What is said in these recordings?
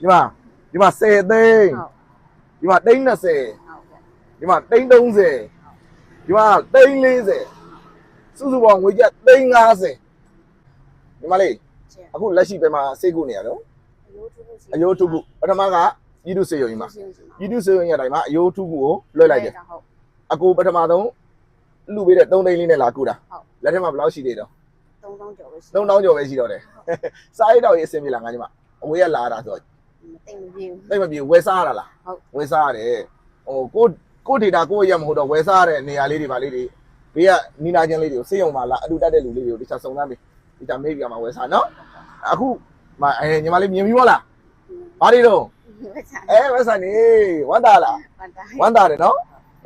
ဒီမှာဒီမှာ10သိန်းဟုတ်ဒီမှာသိန်း20ဟုတ်ကဲ့ဒီမှာသိန်း30ဒီမှာသိန်း40စုစုပေါင်းငွေကျပ်သိန်း50ဒီမှာလေချင်းအခုလက်ရှိပဲမှာစိတ်ကူနေရတော့အယိုးထုပ်စီအယိုးထုခုပထမကပြည်သူစေယုံကြီးမှာစီစီပြည်သူစေယုံကြီးအတိုင်းမှာအယိုးထုခုကိုလွှဲလိုက်တယ်ဟုတ်အကိုပထမဆုံးလူပေးတဲ့3သိန်းလေးနဲ့လာကူတာဟုတ်လက်ထက်မှာဘယ်လောက်ရှိသေးတော့3000ကျော်ပဲရှိ3000ကျော်ပဲရှိတော့တယ်စားရတော့ရေးအဆင်ပြေလားငါညီမအဝေးကလာတာဆိုတော့ မသိမပြေဘူးတိတ်မပြေဝယ်စားရတာလားဟုတ်ဝယ်စားရတယ်ဟိုကိုကိုဒေတာကိုရမဟုတ်တော့ဝယ်စားရတဲ့နေရာလေးတွေပါလေးတွေဘေးကနီနာချင်းလေးတွေကိုစေယုံပါလားအတူတက်တဲ့လူလေးတွေကိုတခြားစုံစမ်းပြီးဒီတာမေးပြမှာဝယ်စားနော်အခုမအဲညီမလေးမြင်ပြီးမလားဘာတွေတော့ဝက်ချာအဲဝယ်စားနေဝမ်းတာလားပတ်တာဝမ်းတာတယ်နော်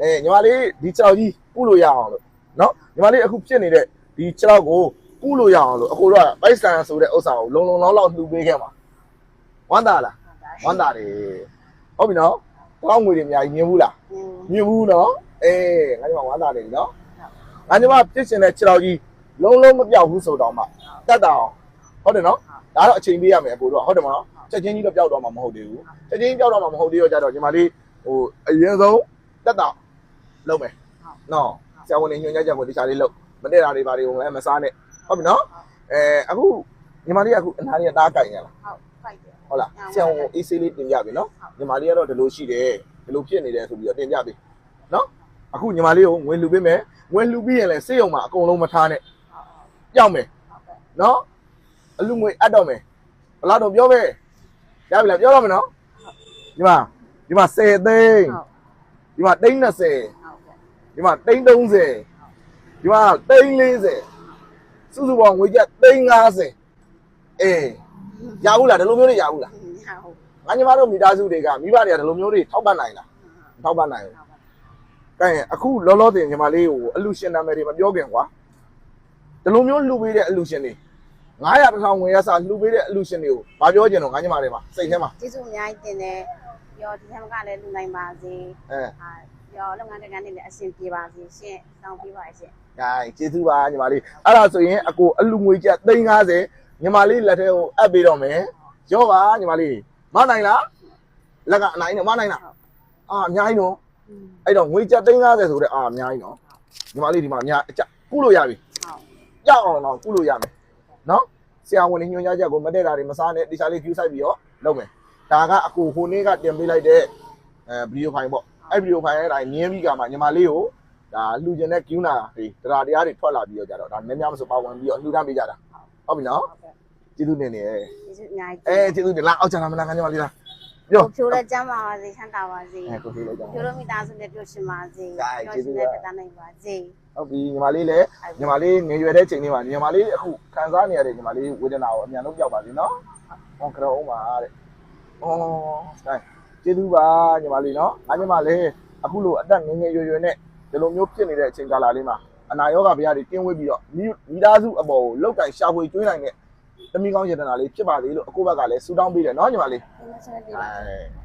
အဲညီမလေးဒီကြောက်ကြီးကုလို့ရအောင်လို့နော်ညီမလေးအခုဖြစ်နေတဲ့ဒီကြောက်ကိုကုလို့ရအောင်လို့အခုတော့ပိုက်ဆန်ဆိုတဲ့ဥစ္စာကိုလုံလုံလောက်လောက်လှူပေးခဲ့မှာဝမ်းတာလား ဝမ်းတာတယ်ဟုတ်ပြီနော်တောင်းငွေတွေအများကြီးမြင်ဘူးလားမြင်ဘူးနော်အေးငါညီမဝမ်းတာတယ်နော်ငါညီမဖြစ်ရှင်တဲ့ကြောက်ကြီးလုံလုံမပြောက်ဘူးဆိုတော့မှတတ်တာအောင်ဟုတ်တယ်နော်ဒါတော့အချိန်ပေးရမယ်အကိုတို့ဟုတ်တယ်မနော်ချက်ချင်းကြီးတော့ပျောက်တော့မှာမဟုတ်သေးဘူးချက်ချင်းပျောက်တော့မှာမဟုတ်သေးတော့ကြတော့ညီမလေးဟိုအရင်ဆုံးတက်တော့လုံးမယ်နော်ဆရာဝန်တွေညွှန်ကြားချက်ကိုတခြားလေးလုံးမတည့်တာတွေဘာတွေကိုလည်းမစားနဲ့ဟုတ်ပြီနော်အဲအခုညီမလေးကအခုအနားလေးကတားကြိုင်ရလားဟုတ်ဖိုက်တယ် ဟုတ်လားဆရာဝန်ကိုအေးဆေးလေးတင်ပြပြီနော်ညီမလေးကတော့ဒီလိုရှိတယ်ဒီလိုဖြစ်နေတယ်ဆိုပြီးတော့တင်ပြပြီနော်အခုညီမလေးကိုငွေလှူပေးမယ်ငွေလှူပြီးရင်လည်းစေးရုံမှာအကုန်လုံးမထားနဲ့ပြောင်းမယ်ဟုတ်ကဲ့နော်အလူငွေအပ်တော့မယ်ဘယ်လောက်တော့ပြောမယ်ရပြီလားပြောတော့မယ်နော်ဒီမှာဒီမှာ10သိန်းဟုတ်ဒီမှာသိန်း20ဟုတ်ကဲ့ဒီမှာသိန်း30ဒီမှာသိန်း40စုစုပေါင်းငွေကျပ်သိန်း50အေး ရဘူးလားဒီလိုမျိုးတွေရဘူးလားဟုတ်ငါညီမတို့မိသားစုတွေကမိဘတွေကဒီလိုမျိုးတွေထောက်ပံ့နိုင်လားမထောက်ပံ့နိုင်ဘူးကဲအခုလောလောဆယ်ညီမလေးကိုအလူရှင်နာမည်တွေမပြောခင်ကွာဒီလိုမျိုးလှူပေးတဲ့အလူရှင်တွေ900တစ်ထောင်ငွေရစာလှူပေးတဲ့အလူရှင်တွေကိုဘာပြောကြင်တော့ငါညီမတွေမှာစိတ်ထဲမှာကျေးဇူးအများကြီးတင်တယ်ပြောဒီထက်ကလည်းလူနိုင်ပါစေအဲအာပြောလုပ်ငန်းတွေကလည်းအဆင်ပြေပါစေရှင့်တောင်းပေးပါရှင့်ဂိုင်းကျေးဇူးပါညီမလေးအဲ့ဒါဆိုရင်အကိုအလူငွေကျပ်350 ညီမလေးလက်ထဲကိုအပ်ပေးတော့မယ်ရောပါညီမလေးမနိုင်လားလက်ကအနိုင်နဲ့မနိုင်လားအာအများကြီးနော်အဲ့တော့ငွေကျပ်350ဆိုတဲ့အာအများကြီးနော်ညီမလေးဒီမှာအများအကျကုလို့ရပြီဟုတ်ကြောက်အောင်တော့ကုလို့ရမယ်နော်ဆရာဝန်တွေညွှန်ကြားချက်ကိုမတည့်တာတွေမစားနဲ့တခြားလေး view site ပြီးတော့လုပ်မယ်ဒါကအကိုဟိုနေ့ကတင်ပေးလိုက်တဲ့အဲဗီဒီယိုဖိုင်ပေါ့အဲ့ဗီဒီယိုဖိုင်ရဲ့အတိုင်းမြင်းပြီးကမှညီမလေးကိုဒါလှူကျင်တဲ့ queue နာတွေတရားတရားတွေထွက်လာပြီးတော့ကြတော့ဒါများများမဆိုပါဝင်ပြီးတော့လှူဒန်းပေးကြတာ ဟုတ်ပြီနော်ဟုတ်ကဲ့ကျေးဇူးတင်နေရဲ့ကျေးဇူးအများကြီးအဲကျေးဇူးတင်လားအောက်ချလာမလားခင်ဗျာလေးလားပြောဖြိုးလည်းကျမ်းပါပါစေချမ်းသာပါစေအဲကိုပြေးလိုက်ကြပါဖြိုးလို့မိသားစုနဲ့တွေ့ရှင်ပါစေဒါကျေးဇူးပါနဲ့တနိုင်ပါစေဟုတ်ပြီညီမလေးလည်းညီမလေးငယ်ရွယ်တဲ့ချိန်လေးမှာညီမလေးအခုခံစားနေရတဲ့ညီမလေးဝေဒနာကိုအမြန်ဆုံးပြောက်ပါစေနော်ဟောကြောအောင်ပါတဲ့ဩဒါကျေးဇူးပါညီမလေးနော်ငါညီမလေးအခုလိုအသက်ငယ်ငယ်ရွယ်ရွယ်နဲ့ဒီလိုမျိုးဖြစ်နေတဲ့အချိန်ကာလလေးမှာ အနာရောဂါဗျာတွေကင်းဝေးပြီးတော့မိမိသားစုအပေါ်ကိုလောက်ကင်ရှာဖွေကျွေးနိုင်တဲ့တမိကောင်းယတနာလေးဖြစ်ပါသေးလို့အခုဘက်ကလည်းဆူတောင်းပေးတယ်နော်ညီမလေးဒီမှာဆက်ပြီးအဲ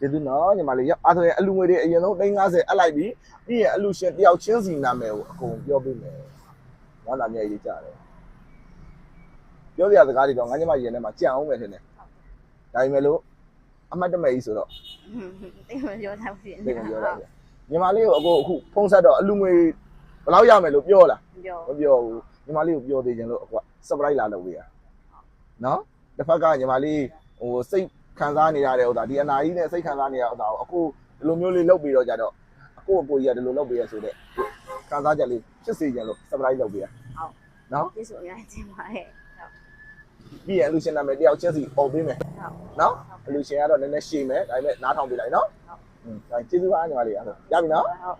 ကျေးဇူးနော်ညီမလေးရောက်အဲ့ဆိုရင်အလူငွေတွေအရင်ဆုံး350အပ်လိုက်ပြီးပြီးရင်အလူရှင်တယောက်ချင်းစီနာမည်ကိုအကုန်ပြောပေးမယ်။ဝမ်းသာမြတ်ရေးကြတယ်။ပြောစရာစကားတွေတော့ငါညီမရင်ထဲမှာကြံအောင်ပဲထင်တယ်။ဒါပေမဲ့လို့ အမှတ်တမဲ့ကြီးဆိုတော့တိတ်မပြောတတ်ဘူးသိကုန်ပြောရတယ်။ညီမလေးကိုအခုအခုဖုံးဆက်တော့အလူငွေဘယ်လောက်ရမယ်လို့ပြောလားပြောမပြောဘူးညီမလေးကိုပြောသေးခြင်းလို့အခုက surprise လာလုပ်ပေးရနော်တစ်ဖက်ကညီမလေးဟိုစိတ်ခံစားနေရတဲ့ဥစ္စာဒီအနာကြီးနဲ့စိတ်ခံစားနေရတဲ့ဥစ္စာကိုအခုဒီလိုမျိုးလေးလုပ်ပြီးတော့ကြတော့အခုအကိုကြီးကဒီလိုလုပ်ပေးရဆိုတဲ့ခံစားချက်လေးဖြစ်စေခြင်းလို့ surprise လုပ်ပေးရနော်ကျေးဇူးအများကြီးတင်ပါတယ်ဟုတ် ပြီးရင်အလူရှင်နာမည်တယောက်ချင်းစီអော်ပေးမယ်ဟုတ်နော်အလူရှင်ကတော့နည်းနည်းရှည်မယ်ဒါပေမဲ့နားထောင်ပေးလိုက်နော်ဟုတ်ဒါကျေးဇူးပါညီမလေးအဲ့ဒါရပြီနော်ဟုတ်